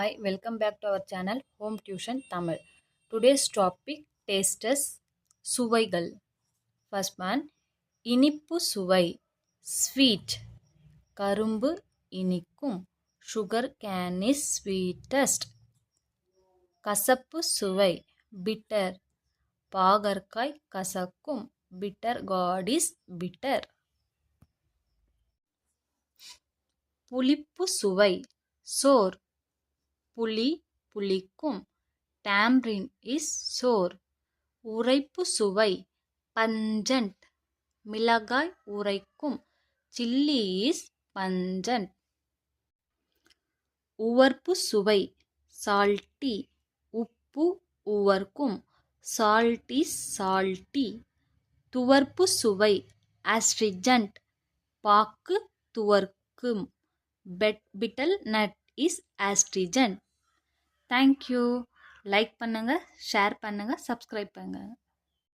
Hi welcome back to our channel home tuition Tamil today's topic tastes சுவைகள் first one இனிப்பு சுவை sweet கரும்பு இனிக்கும் சுகர் கேன் இஸ் ஸ்வீட்டஸ்ட் கசப்பு சுவை பிட்டர் பாகற்காய் கசக்கும் பிட்டர் காட் இஸ் பிட்டர் புளிப்பு சுவை சோர் புளி புளிக்கும். Tamarind is sour. உரைப்பு சுவை பஞ்சன்ட் மிளகாய் உரைக்கும் சில்லி இஸ் பஞ்சன்ட் உவர்ப்பு சுவை சால்ட்டி. உப்பு உவர்க்கும். Salt is salty. துவர்ப்பு சுவை ஆஸ்ட்ரிஜன்ட் பாக்கு துவர்க்கும். Betel nut. Is astringent thank you like பண்ணுங்கள் ஷேர் பண்ணுங்கள் சப்ஸ்கிரைப் பண்ணுங்கள்